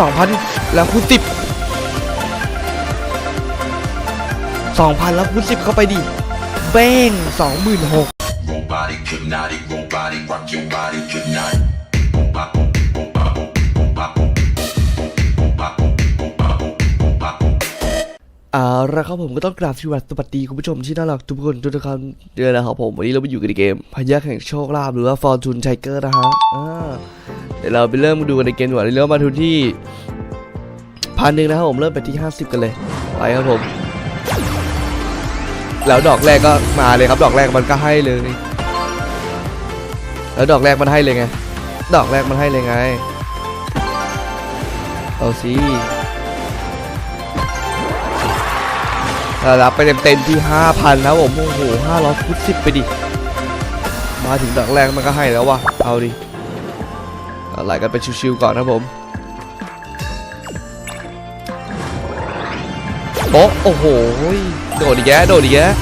สองพันแล้วคูณสิบสองพันแล้วคูณสิบเข้าไปดิเบ้งสองหมื่นหก Robotic, hypnotic, robotic, rock your body, hypnotic. Boom, bop, boom, boom, bop, boom, boom, bop, boom, boom, bop, boom, boom, bop, boom, boom, bop, boom. เอาละครับผมก็ต้องกราบสวัสดีคุณผู้ชมที่น่ารักทุกคนทุกท่านด้วยนะครับผมวันนี้เราไปอยู่กันในเกมพยัคฆ์แห่งโชคลาภหรือว่าฟอร์จูนไชเกอร์นะฮะอ่า เดี๋ยวเราไปเริ่มดูกันในเกมดีกว่าเริ่มมาทุนที่พันหนึ่งนะครับผมเริ่มไปที่ 50 กันเลยไปครับผม แล้วดอกแรกก็มาเลยครับดอกแรกมันก็ให้เลย แล้วดอกแรกมันให้เลยไง ดอกแรกมันให้เลยไง เอาสิรับไปเต็มๆที่ 5,000แล้วผมโอ้โห500ฟุตสิบไปดิ มาถึงดอกแรกมันก็ให้แล้วว่ะเอาดิ ไหลกันไปชิวๆก่อนนะผมโป๊ะโอ้โหโดดอีกแยะโดดอีกแยะ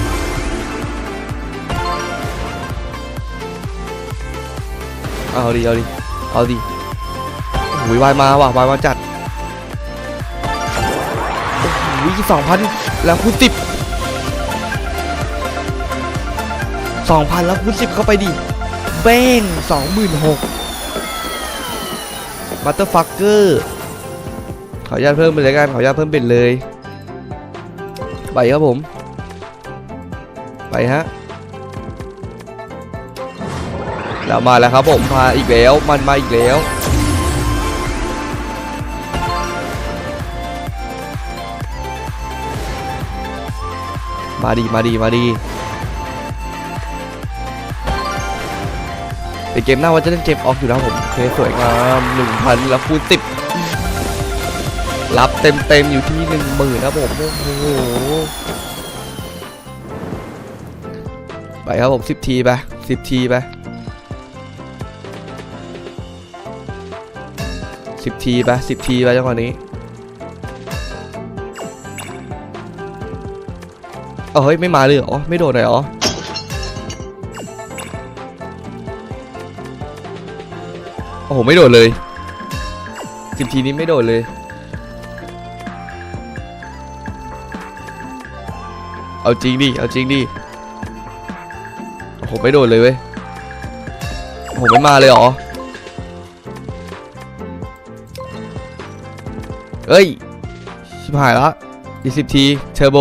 เอาดิเอาดิเอาดิโอ้โหวายมาว่ะวายมาจัดโอ้โหสองพันแล้วคูณสิบสองพันแล้วคูณสิบเข้าไปดิเบ้งสองหมื่นหก บัตเตอร์ฟักเกอร์ขออนุญาตเพิ่มไปเลยกัน ขออนุญาตเพิ่มเป็นเลย ไปครับผม ไปฮะแล้วมาแล้วครับผม มาอีกแล้ว มันมาอีกแล้ว มาดีมาดีมาดี ในเกมหน้าว่าจะเล่นเกมออกอยู่แล้วผมโอเคสวยงามหนึ่งพันแล้วคูณสิบรับเต็มเต็มๆอยู่ที่หนึ่งหมื่นครับผมโอ้โหไปครับผมสิบทีไปสิบทีไปสิบทีไปสิบทีไปจังหวะนี้เอาเฮ้ยไม่มาเลยเหรอไม่โดดเลยเหรอ โอ้โห ไม่โดดเลยสิบทีนี้ไม่โดดเลย เอาจริงดิ เอาจริงดิ โอ้โห ไม่โดดเลยเว้ย โอ้โห ไม่มาเลยเหรอเอ้ย ชิบหายละอีกสิบที เทอร์โบ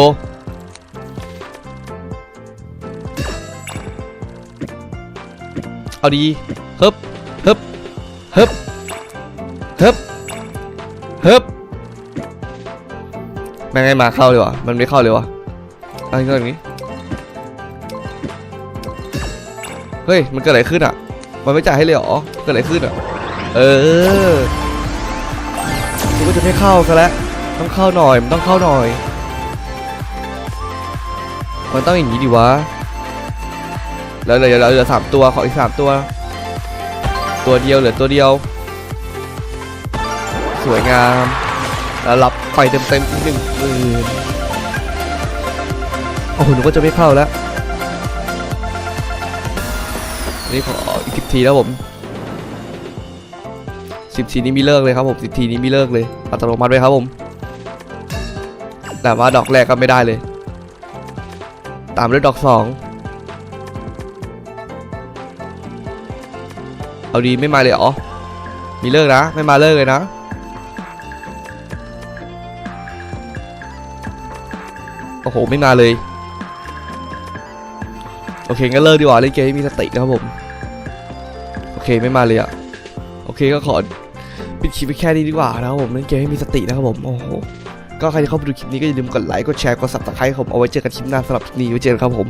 เอาดี ฮึบ ฮึบฮึบฮึบแม่งไม่มาเข้าเลยวะมันไม่เข้าเลยวะอะไรก็อย่างนี้ เฮ้ย มันเกิดอะไรขึ้นอะ มันไม่จ่ายให้เลยเหรอ เกิดอะไรขึ้นอะ เออกูก็จะไม่เข้าซะแล้ว ต้องเข้าหน่อย มันต้องเข้าหน่อย มันต้องอย่างนี้ดิวะ แล้วเหลือเหลือสามตัว ขออีกสามตัว ตัวเดียวเหลือตัวเดียว สวยงามแล้วรับไปเต็มเต็มๆอีกหนึ่งหมื่นโอ้โหหนูก็จะไม่เข้าแล้วนี่ขออีกสิบทีแล้วผมสิบทีนี้มีเลิกเลยครับผมสิบทีนี้มีเลิกเลยอัตโนมัติเลยครับผม แต่ว่าดอกแรกก็ไม่ได้เลย ตามด้วยดอกสอง เอาดีไม่มาเลยเหรอ มีเลิกนะ ไม่มาเลิกเลยนะ โอ้โห ไม่มาเลย โอเคงั้นเลิกดีกว่าเล่นเกมให้มีสตินะครับผม โอเคไม่มาเลยอะโอเคก็ขอปิดคลิปไปแค่นี้ดีกว่านะครับผมเล่นเกมให้มีสตินะครับผมโอ้โหก็ใครที่เข้าไปดูคลิปนี้ก็อย่าลืมกดไลค์กดแชร์กด subscribe ผมเอาไว้เจอกันคลิปหน้าสำหรับคลิปนี้ไว้เจอกันครับผม